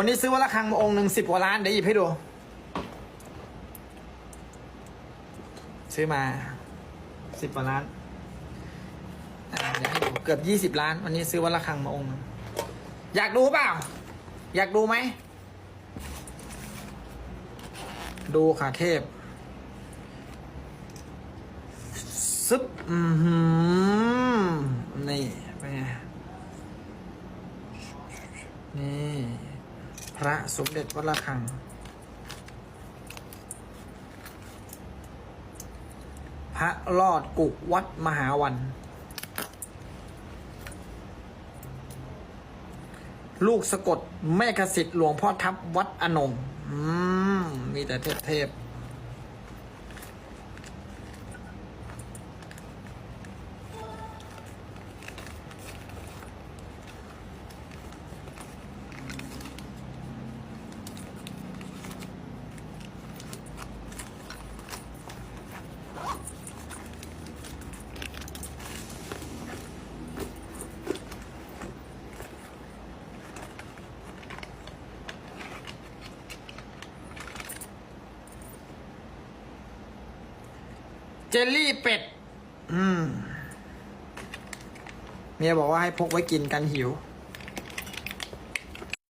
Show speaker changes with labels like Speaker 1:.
Speaker 1: วันนี้ซื้อวัดระฆังมาองค์หนึ่งสิบกว่าล้านเดี๋ยวหยิบให้ดู ซื้อมาสิบกว่าล้านเดี๋ยวให้ดูเกือบยี่สิบล้าน วันนี้ซื้อวัดระฆังมาองค์นึงอยากดูเปล่า อยากดูไหม ดูค่ะเทพซึบอือหือนี่ เป็นไง นี่ พระสมเด็จวัดระฆัง พระรอดกุกวัดมหาวัน ลูกสะกดแม่กสิทธิ์หลวงพ่อทับวัดอนง อืม มีแต่เทพเทพ เจลลี่เป็ด อืม เมียบอกว่าให้พกไว้กินกันหิว